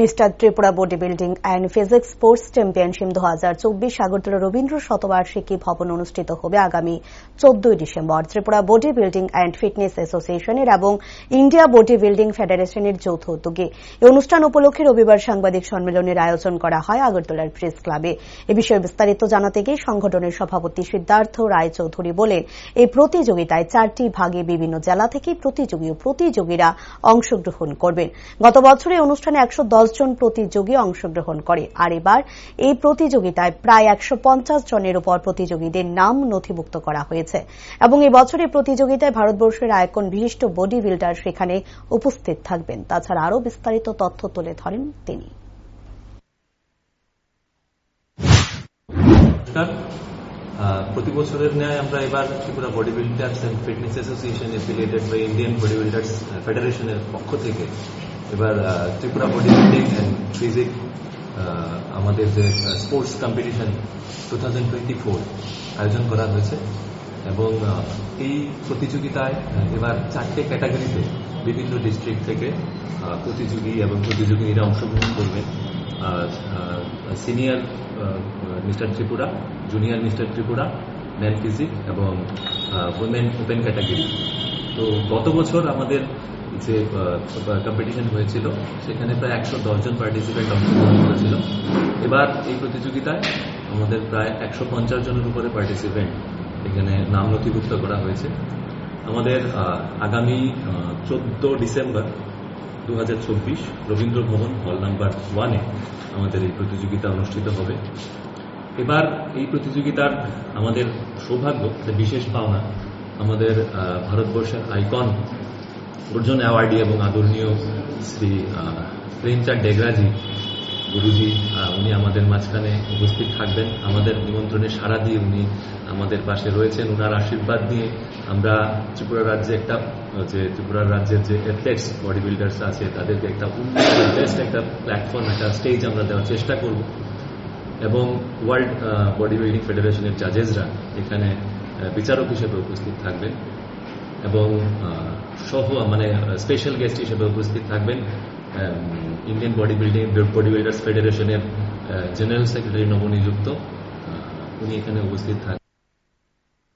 Mister Tripura body building and physics sports championship দু হাজার চব্বিশ আগরতলা রবীন্দ্র শতবার্ষিকী ভবন অনুষ্ঠিত হবে আগামী চোদ্দই December. Tripura body building and fitness অ্যাসোসিয়েশনের এবং ইন্ডিয়া বডি বিল্ডিং ফেডারেশনের যৌথ উদ্যোগে এই অনুষ্ঠান উপলক্ষে রবিবার সাংবাদিক সম্মেলনের আয়োজন করা হয় আগরতলার প্রেস ক্লাবে। এ বিষয়ে বিস্তারিত জানাতে গিয়ে সংগঠনের সভাপতি সিদ্ধার্থ রায়চৌধুরী বলেন, এই প্রতিযোগিতায় চারটি ভাগে বিভিন্ন জেলা থেকে প্রতিযোগী ও প্রতিযোগীরা অংশগ্রহণ করবেন। গত বছর এই অনুষ্ঠানে একশো জন প্রতিযোগী অংশগ্রহণ করে। আর এবার এই প্রতিযোগিতায় প্রায় একশো পঞ্চাশ জনের উপর প্রতিযোগীদের নাম নথিভুক্ত করা হয়েছে। এবং এই বছরের প্রতিযোগিতায় ভারতবর্ষের আয়কন বিশিষ্ট বডি বিল্ডার সেখানে উপস্থিত থাকবেন। তাছাড়া আরও বিস্তারিত তথ্য তুলে ধরেন তিনি। প্রতি বছরের ন্যায় আমরা এবার Tripura body builders and fitness association affiliated বা ইন্ডিয়ান বডি বিল্ডার্স ফেডারেশনের পক্ষ থেকে এবার ত্রিপুরা বিল্ডিং অ্যান্ড ফিজিক আমাদের যে স্পোর্টস কম্পিটিশন টু আয়োজন করা হয়েছে এবং এই প্রতিযোগিতায় এবার চারটে ক্যাটাগরিতে বিভিন্ন ডিস্ট্রিক্ট থেকে প্রতিযোগী এবং প্রতিযোগীরা অংশগ্রহণ করবেন senior mister Tripura junior mister Tripura man physique এবং ওমেন ওপেন ক্যাটাগরি তো গত বছর আমাদের যে কম্পিটিশন হয়েছিল, সেখানে প্রায় একশো দশজন পার্টিসিপেন্ট অংশগ্রহণ করেছিল। এবার এই প্রতিযোগিতায় আমাদের প্রায় একশো পঞ্চাশ জনের উপরে পার্টিসিপেন্ট এখানে নাম নথিভুক্ত করা হয়েছে। আমাদের আগামী চোদ্দ ডিসেম্বর দু হাজার চব্বিশ রবীন্দ্র ভবন হল নাম্বার ওয়ানে আমাদের এই প্রতিযোগিতা অনুষ্ঠিত হবে। এবার এই প্রতিযোগিতার আমাদের সৌভাগ্য বিশেষ পাওনা আমাদের ভারতবর্ষের আইকন অর্জুন অ্যাওয়ার্ডি এবং আদরণীয় শ্রী প্রেমচাঁদ ডেগরাজি গুরুজি উনি আমাদের মাঝখানে উপস্থিত থাকবেন। আমাদের নিমন্ত্রণে সাড়া দিয়ে উনি আমাদের পাশে রয়েছেন। ওনার আশীর্বাদ নিয়ে আমরা ত্রিপুরা রাজ্যে একটা, যে ত্রিপুরা রাজ্যের যে অ্যাথলেটস বডি বিল্ডার্স আছে, তাদেরকে একটা বেস্ট একটা প্ল্যাটফর্ম একটা স্টেজ আমরা দেওয়ার চেষ্টা করব। এবং ওয়ার্ল্ড বডি বিল্ডিং ফেডারেশনের জাজেসরা এখানে বিচারক হিসেবে উপস্থিত থাকবেন। এবং সহ মানে স্পেশাল গেস্ট হিসেবে উপস্থিত থাকবেন Indian body building body builders ফেডারেশনের জেনারেল সেক্রেটারি নবনিযুক্ত উনি এখানে উপস্থিত থাকবেন।